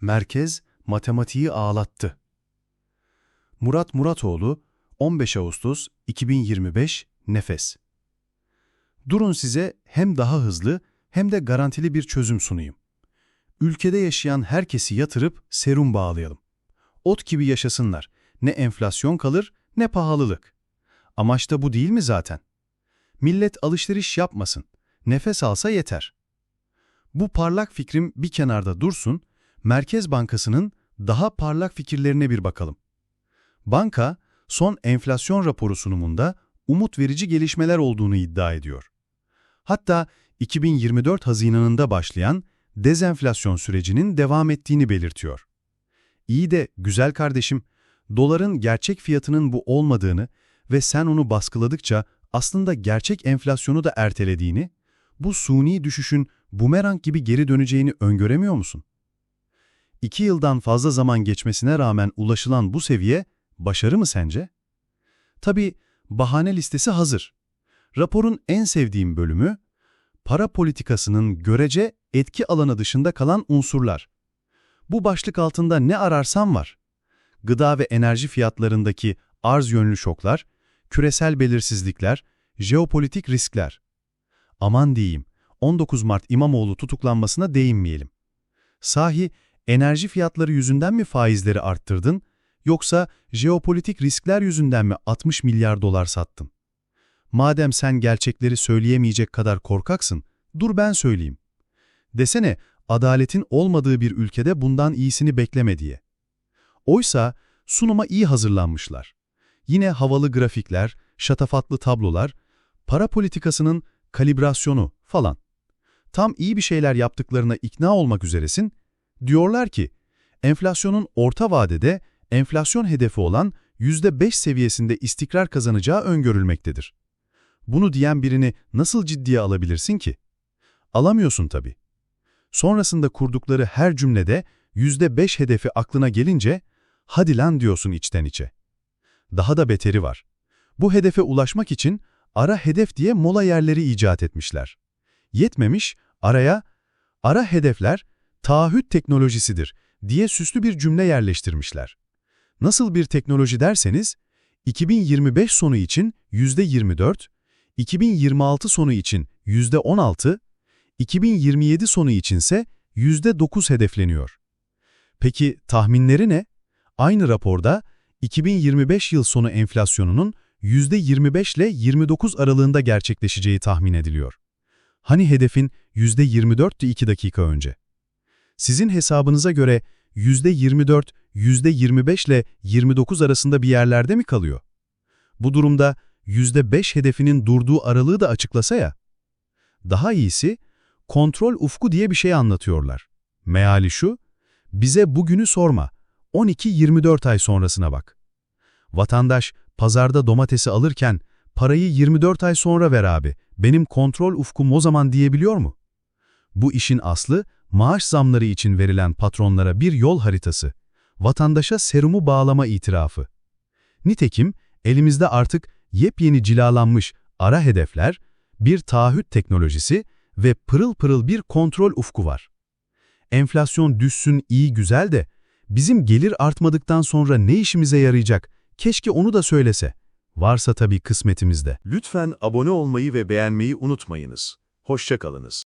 Merkez matematiği ağlattı. Murat Muratoğlu 15 Ağustos 2025 Nefes Durun size hem daha hızlı hem de garantili bir çözüm sunayım. Ülkede yaşayan herkesi yatırıp serum bağlayalım. Ot gibi yaşasınlar. Ne enflasyon kalır ne pahalılık. Amaç da bu değil mi zaten? Millet alışveriş yapmasın. Nefes alsa yeter. Bu parlak fikrim bir kenarda dursun, Merkez Bankası'nın daha parlak fikirlerine bir bakalım. Banka, son enflasyon raporu sunumunda umut verici gelişmeler olduğunu iddia ediyor. Hatta 2024 Haziran'ında başlayan dezenflasyon sürecinin devam ettiğini belirtiyor. İyi de güzel kardeşim, doların gerçek fiyatının bu olmadığını ve sen onu baskıladıkça aslında gerçek enflasyonu da ertelediğini, bu suni düşüşün bumerang gibi geri döneceğini öngöremiyor musun? İki yıldan fazla zaman geçmesine rağmen ulaşılan bu seviye başarı mı sence? Tabii bahane listesi hazır. Raporun en sevdiğim bölümü, para politikasının görece etki alanı dışında kalan unsurlar. Bu başlık altında ne ararsam var. Gıda ve enerji fiyatlarındaki arz yönlü şoklar, küresel belirsizlikler, jeopolitik riskler. Aman diyeyim, 19 Mart İmamoğlu tutuklanmasına değinmeyelim. Sahi enerji fiyatları yüzünden mi faizleri arttırdın, yoksa jeopolitik riskler yüzünden mi 60 milyar dolar sattın? Madem sen gerçekleri söyleyemeyecek kadar korkaksın, dur ben söyleyeyim. Desene, adaletin olmadığı bir ülkede bundan iyisini bekleme diye. Oysa sunuma iyi hazırlanmışlar. Yine havalı grafikler, şatafatlı tablolar, para politikasının kalibrasyonu falan. Tam iyi bir şeyler yaptıklarına ikna olmak üzeresin, diyorlar ki, enflasyonun orta vadede enflasyon hedefi olan %5 seviyesinde istikrar kazanacağı öngörülmektedir. Bunu diyen birini nasıl ciddiye alabilirsin ki? Alamıyorsun tabii. Sonrasında kurdukları her cümlede %5 hedefi aklına gelince, hadi lan diyorsun içten içe. Daha da beteri var. Bu hedefe ulaşmak için ara hedef diye mola yerleri icat etmişler. Yetmemiş, araya, ara hedefler taahhüt teknolojisidir diye süslü bir cümle yerleştirmişler. Nasıl bir teknoloji derseniz, 2025 sonu için %24, 2026 sonu için %16, 2027 sonu içinse %9 hedefleniyor. Peki tahminleri ne? Aynı raporda 2025 yıl sonu enflasyonunun %25 ile 29 aralığında gerçekleşeceği tahmin ediliyor. Hani hedefin %24'tü 2 dakika önce. Sizin hesabınıza göre %24, %25 ile 29 arasında bir yerlerde mi kalıyor? Bu durumda %5 hedefinin durduğu aralığı da açıklasa ya. Daha iyisi, kontrol ufku diye bir şey anlatıyorlar. Meali şu, bize bugünü sorma, 12-24 ay sonrasına bak. Vatandaş pazarda domatesi alırken parayı 24 ay sonra ver abi, benim kontrol ufkum o zaman diyebiliyor mu? Bu işin aslı maaş zamları için verilen patronlara bir yol haritası, vatandaşa serumu bağlama itirafı. Nitekim elimizde artık yepyeni cilalanmış ara hedefler, bir taahhüt teknolojisi ve pırıl pırıl bir kontrol ufku var. Enflasyon düşsün iyi güzel de bizim gelir artmadıktan sonra ne işimize yarayacak keşke onu da söylese. Varsa tabii kısmetimizde. Lütfen abone olmayı ve beğenmeyi unutmayınız. Hoşçakalınız.